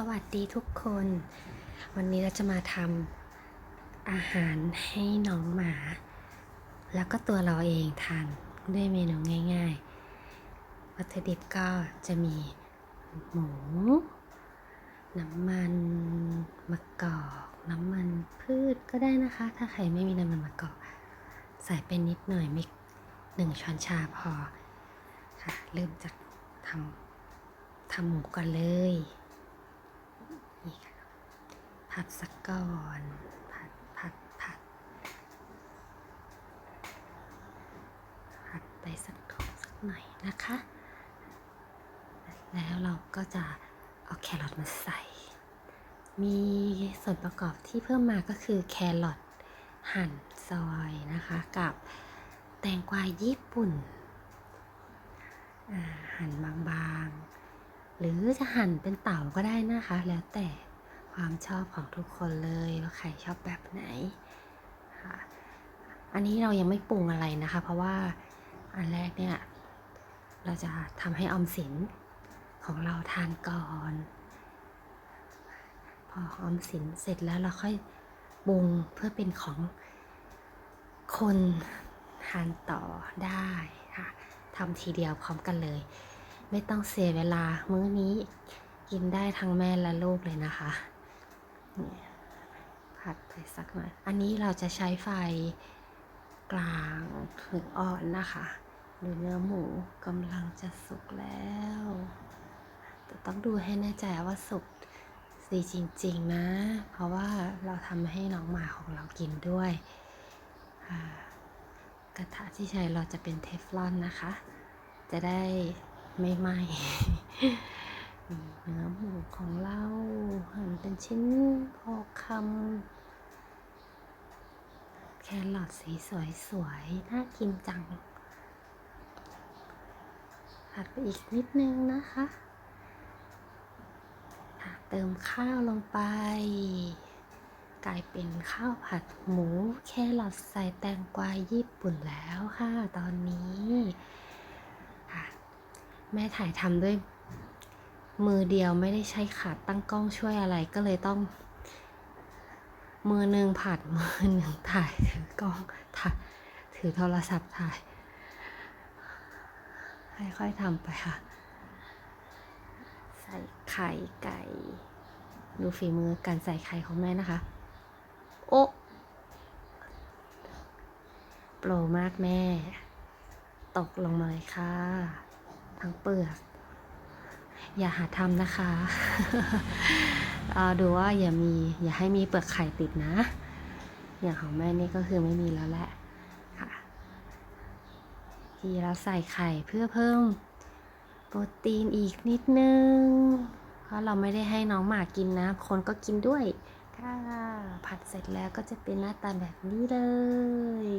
สวัสดีทุกคน วันนี้เราจะมาทำอาหารให้น้องหมา แล้วก็ตัวเราเองทานด้วยเมนูง่าย ๆ วัตถุดิบก็จะมีหมู น้ำมันมะกอก น้ำมันพืชก็ได้นะคะ ถ้าใครไม่มีน้ำมันมะกอก ใส่เป็นนิดหน่อยไม่หนึ่งช้อนชาพอค่ะเริ่มจากทำทำหมูก่อนเลย ผัดสักก่อนผัดผัดผัดผัดไปสักถุงสักหน่อยนะคะ แล้วเราก็จะเอาแครอทมาใส่ มีส่วนประกอบที่เพิ่มมาก็คือแครอทหั่นซอยนะคะ กับแตงกวาญี่ปุ่นหั่นบางๆ หรือจะหั่นเป็นเต่าก็ได้นะคะ แล้วแต่ ความชอบของทุกคนเลยว่าใครชอบแบบไหนค่ะอันนี้เรายังไม่ปรุงอะไรนะคะ เพราะว่าอันแรกเนี่ยเราจะทำให้ออมสินของเราทานก่อน พอออมสินเสร็จแล้วเราค่อยปรุงเพื่อเป็นของคนทานต่อได้ค่ะทำทีเดียวพร้อมกันเลย ไม่ต้องเสียเวลามื้อนี้กินได้ทั้งแม่และลูกเลยนะคะ นี่ผัดไปสักหน่อย อันนี้เราจะใช้ไฟกลางถึงอ่อนนะคะดูเนื้อหมูกำลังจะสุกแล้ว แต่ต้องดูให้แน่ใจว่าสุกดีจริง ๆ นะ เพราะว่าเราทำให้น้องหมาของเรากินด้วย กระทะที่ใช้เราจะเป็นเทฟลอนนะคะ จะได้ไม่ไหม้เนื้อหมูของเรา หั่นเป็นชิ้นพอคำแครอทสีสวยๆน่ากินจัง ผัดไปอีกนิดนึงนะคะค่ะเติมข้าวลงไป กลายเป็นข้าวผัดหมูแครอทใส่แตงกวาญี่ปุ่นแล้วค่ะตอนนี้ค่ะแม่ถ่ายทำด้วย มือเดียวไม่ได้ใช้ขาตั้งกล้องช่วยอะไรก็เลยต้อง มือหนึ่งผัดมือหนึ่งถ่ายถือกล้องถ่ายถือโทรศัพท์ถ่ายค่อยๆทำไปค่ะ ใส่ไข่ไก่ ดูฝีมือการใส่ไข่ของแม่นะคะ โอ้โปรมากแม่ ตกลงมาเลยค่ะ ทั้งเปลือก อย่าหาทำนะคะเอาดูว่าอย่ามีอย่าให้มีเปลือกไข่ติดนะ อย่างของแม่นี่ก็คือไม่มีแล้วแหละค่ะที่เราใส่ไข่เพื่อเพิ่มโปรตีนอีกนิดนึง เพราะเราไม่ได้ให้น้องหมากินนะ คนก็กินด้วยค่ะผัดเสร็จแล้วก็จะเป็นหน้าตาแบบนี้เลย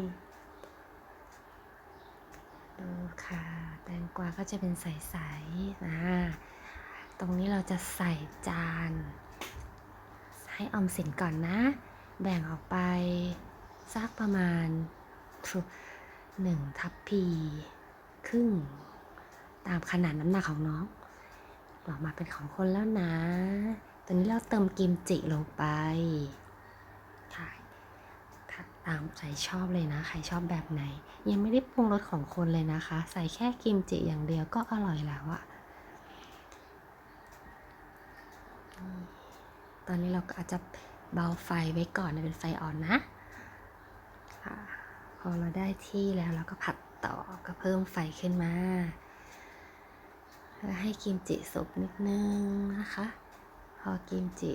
ดูค่ะ แตงกวาก็จะเป็นใสๆนะ ตรงนี้เราจะใส่จาน ให้ออมสินก่อนนะ แบ่งออกไปสักประมาณหนึ่งทัพพีครึ่ง ตามขนาดน้ำหนักของน้องออกมาเป็นของคนแล้วนะ ตอนนี้เราเติมกิมจิลงไปค่ะตามใจชอบเลยนะ ใครชอบแบบไหน ยังไม่ได้ปรุงรสของคนเลยนะคะ ใส่แค่กิมจิอย่างเดียวก็อร่อยแล้วอะอืม ตอนนี้เราก็อาจจะเบาไฟไว้ก่อนนะเป็นไฟอ่อนนะ พอเราได้ที่แล้วเราก็ผัดต่อก็เพิ่มไฟขึ้นมาแล้วให้กิมจิสุกนิดนึงนะคะ พอกิมจิ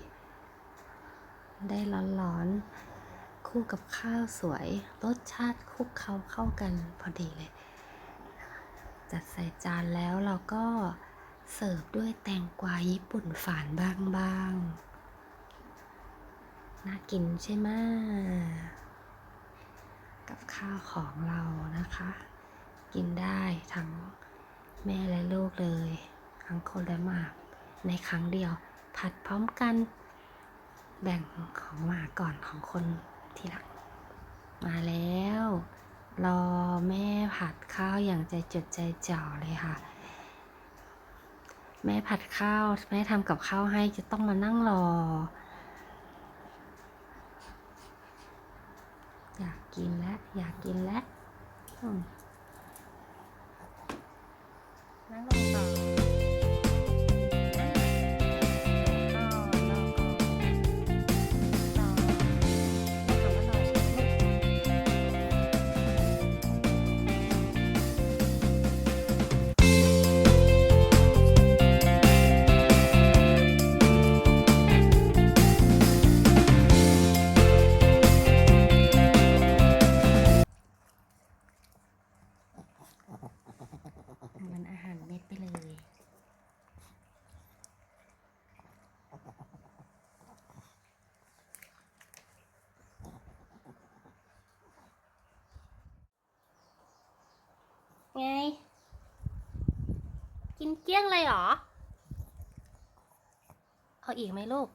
ได้ร้อนๆ คู่กับข้าวสวย รสชาติคุกเคล้าเข้ากันพอดีเลย จัดใส่จานแล้วเราก็ เสิร์ฟด้วยแตงกวาญี่ปุ่นฝานบางๆ น่ากินใช่ไหมกับข้าวของเรานะคะ กินได้ทั้งแม่และลูกเลย ทั้งคนและหมากในครั้งเดียว ผัดพร้อมกัน แบ่งของหมาก่อนของคนทีหลัง มาแล้ว รอแม่ผัดข้าวอย่างใจจดใจจ่อเลยค่ะ แม่ผัดข้าว แม่ทำกับข้าวให้จะต้องมานั่งรอ อยากกินแล้ว อยากกินแล้ว กินเกลี้ยงเลยเหรอ เอาอีกไหมลูก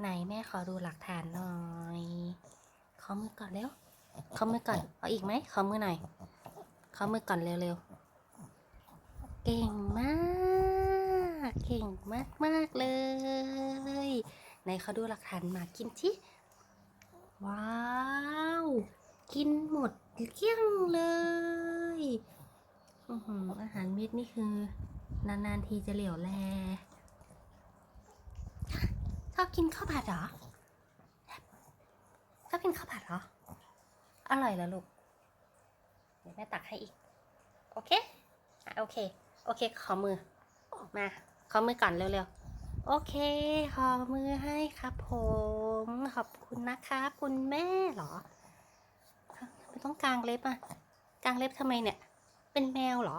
ไหนแม่ขอดูหลักฐานหน่อยขอมือก่อนเร็วขอมือก่อน เอาอีกไหมขอมือหน่อยขอมือก่อนเร็วๆ เก่งมาก เก่งมากมากเลย ไหนเขาดูหลักฐานมากินที่ว้าว กินหมดเกลี้ยงเลย อื้อหืออาหารเม็ดนี่คือ นานๆทีจะเหลียวแล ชอบกินข้าวผัดเหรอ ชอบกินข้าวผัดเหรอ อร่อยแล้วลูก เดี๋ยวแม่ตักให้อีก โอเคอะโอเค โอเค ขอมือ มา ขอมือก่อนเร็วๆ โอเค ขอมือให้ครับผม ขอบคุณนะคะคุณแม่เหรอ ไม่ต้องกางเล็บอะ กางเล็บทำไมเนี่ย เป็นแมวเหรอ